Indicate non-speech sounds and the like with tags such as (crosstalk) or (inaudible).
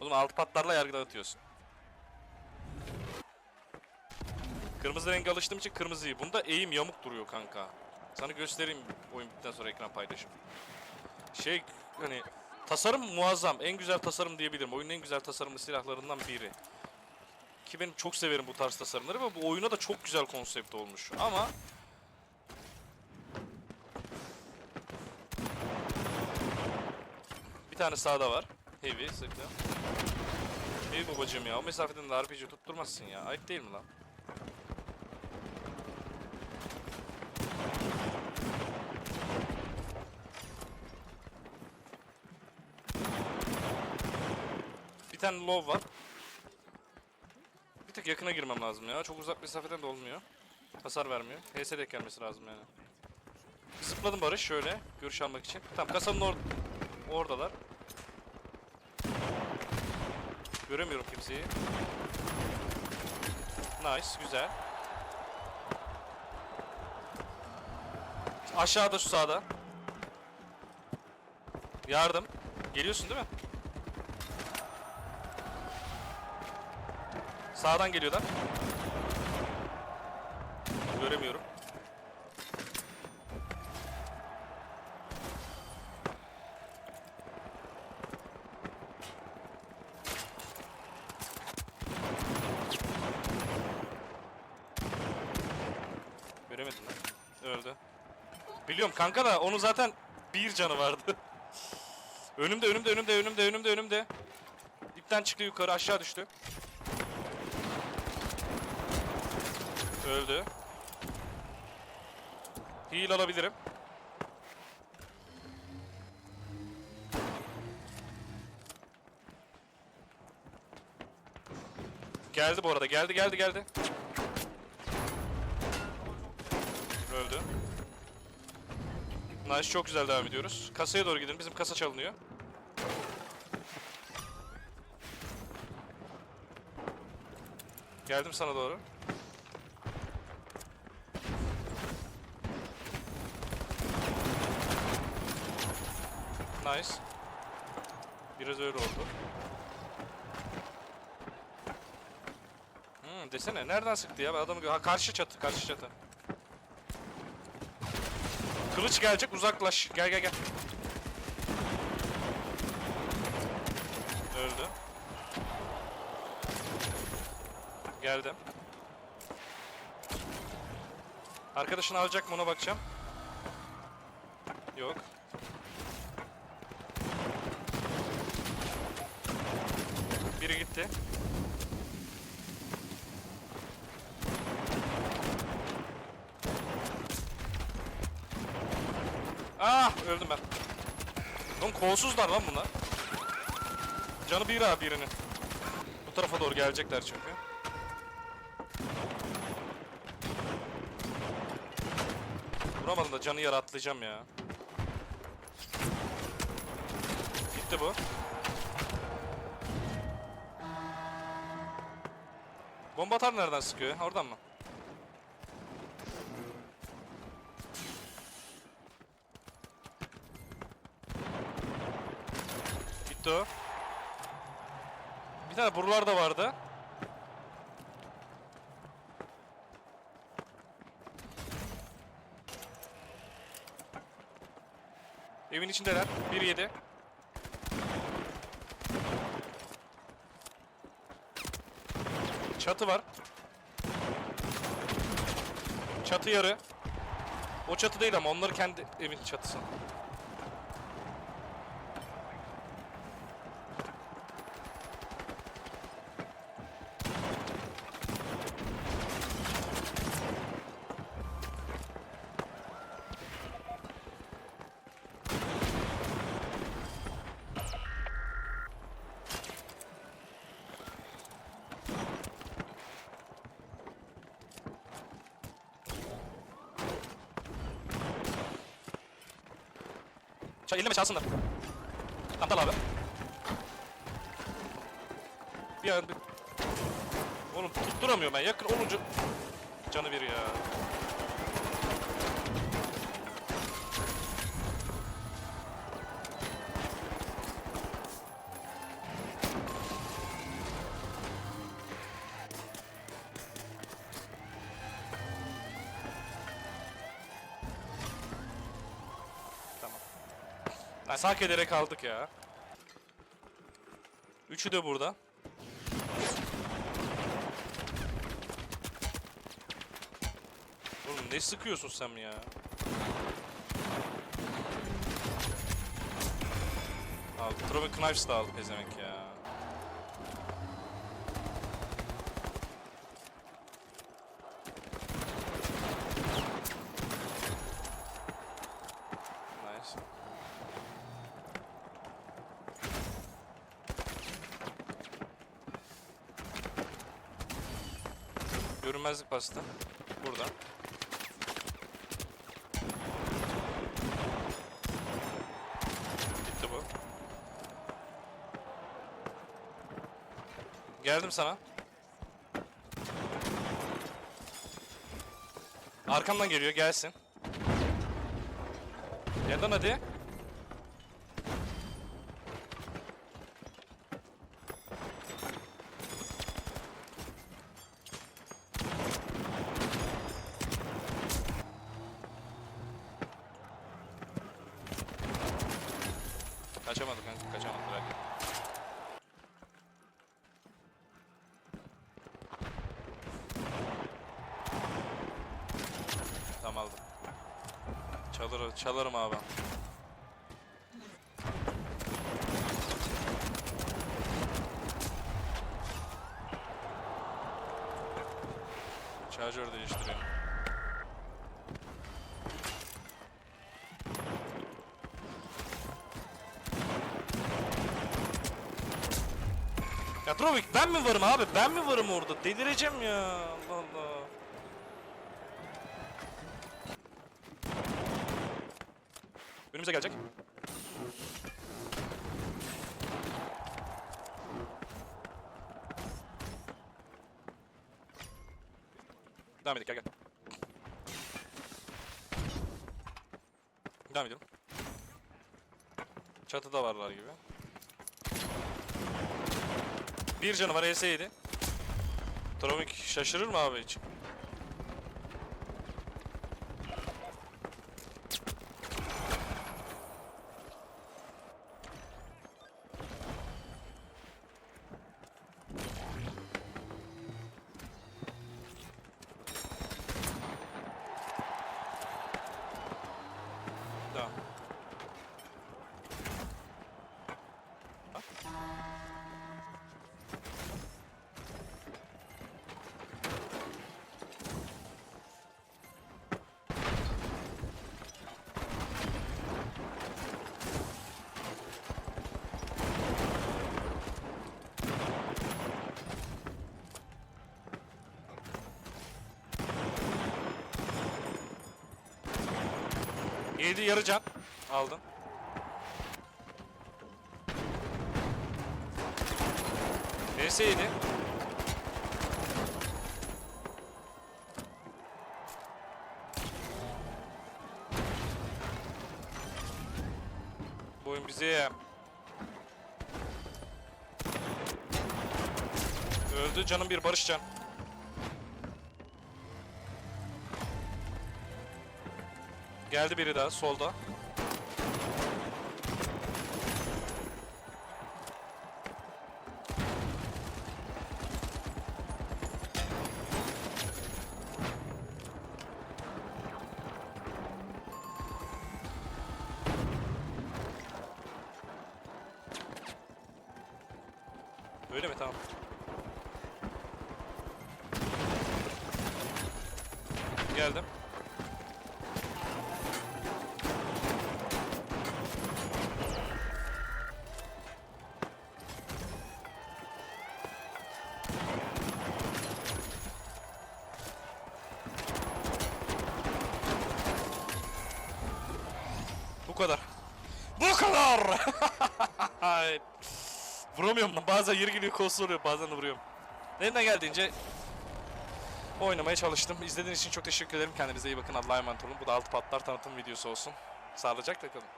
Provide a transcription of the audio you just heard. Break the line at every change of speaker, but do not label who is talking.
Oğlum alt patlarla yargı dağıtıyorsun. Kırmızı rengi alıştığım için kırmızıyı. Bunda eğim yamuk duruyor kanka. Sana göstereyim oyun bittikten sonra ekran paylaşım. Şey hani tasarım muazzam. En güzel tasarım diyebilirim. Oyunun en güzel tasarımlı silahlarından biri. Ki ben çok severim bu tarz tasarımları ve bu oyuna da çok güzel konsept olmuş. Ama bir tane sağda var. Heavy sıktı. Heavy babacım ya. O mesafeden de RPG tutturmazsın ya. Ayıp değil mi lan? Bir tane low var. Bir tık yakına girmem lazım ya. Çok uzak mesafeden de olmuyor. Hasar vermiyor. HS gelmesi lazım yani. Zıpladım Barış şöyle. Görüş almak için. Tamam kasanın or oradalar. Göremiyorum kimseyi. Nice, güzel. Aşağıda şu sağda. Yardım. Geliyorsun değil mi? Sağdan geliyorlar. Göremiyorum. Göremedim lan. Öldü. Biliyorum kanka da onun zaten bir canı vardı. (laughs) önümde önümde önümde önümde önümde önümde. İpten çıktı yukarı aşağı düştü. Öldü. Heal alabilirim. Geldi bu arada. Geldi geldi geldi. Öldü. Nice çok güzel devam ediyoruz. Kasaya doğru gidin. Bizim kasa çalınıyor. Geldim sana doğru. Nice. Biraz öyle oldu. Hmm, desene nereden sıktı ya? Ben adamı gö- ha, karşı çatı, karşı çatı. Kılıç gelecek uzaklaş. Gel gel gel. Öldü. Geldim. Arkadaşını alacak mı ona bakacağım. Yok. Biri gitti. Ah öldüm ben. Oğlum kolsuzlar lan bunlar. Canı bir abi birinin. Bu tarafa doğru gelecekler çünkü. Vuramadım da canı yara atlayacağım ya. Gitti bu. Bomba atar nereden sıkıyor? Oradan mı? Gitti o. Bir tane buralar da vardı. Evin içindeler. 1-7. Çatı var. Çatı yarı. O çatı değil ama onları kendi evin çatısı. Çay elleme çalsınlar. Tamam dal abi. Bir an bir... Oğlum tutturamıyorum ben yakın olunca... Canı bir ya. Lan sak ederek aldık ya. Üçü de burada. Oğlum ne sıkıyorsun sen ya? Abi Throwing Knives da aldı pezevenk ya. Nice. Görünmezlik bastı. Burada. Gitti bu. Geldim sana. Arkamdan geliyor gelsin. Gel lan hadi. Kaçamadı kanka kaçamadı bırak. Tamam aldım. Çalır, çalarım abi. Şarjör değiştiriyorum. Ya Drovik ben mi varım abi? Ben mi varım orada? Delireceğim ya. Allah Allah. Önümüze gelecek. Devam edelim gel gel. Devam edelim. Çatıda varlar gibi. Bir canı var ES7. Trovik şaşırır mı abi hiç? Yedi yarı can. Aldın. PS yedi. Bu oyun bize ya. Öldü canım bir Barış can. Geldi biri daha solda. Öyle mi? Tamam. Geldim. Kadar. Bu kadar. (laughs) Vuramıyorum lan. Bazen yeri geliyor kolsuz oluyor. Bazen de vuruyorum. Elimden geldiğince oynamaya çalıştım. İzlediğiniz için çok teşekkür ederim. Kendinize iyi bakın. Allah'a emanet olun. Bu da altı patlar tanıtım videosu olsun. Sağlıcakla kalın.